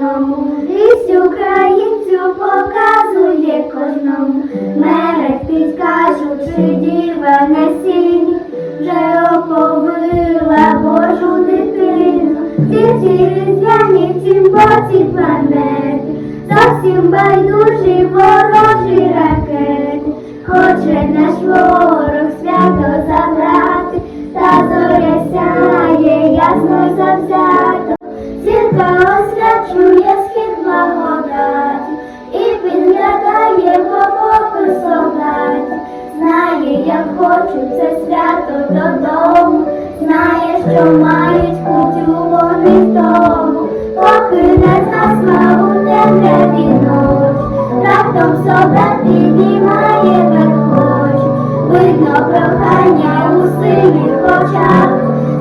кожному, вість українцю показує кожному. мерець підкажучи діва на сіні, вже оповила Божу дитину. Ці різдвяні цім боці планети, зовсім байдужі ворожі ракети. Знає, як хочуть це свято додому, знає, що мають кутю вони тому, поки не згасла у темряві ноч. Раптом солдат піднімає верхоч, видно прохання у синіх очах,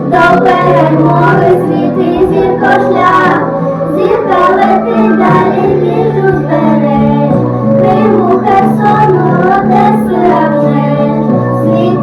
до перемоги світи зірко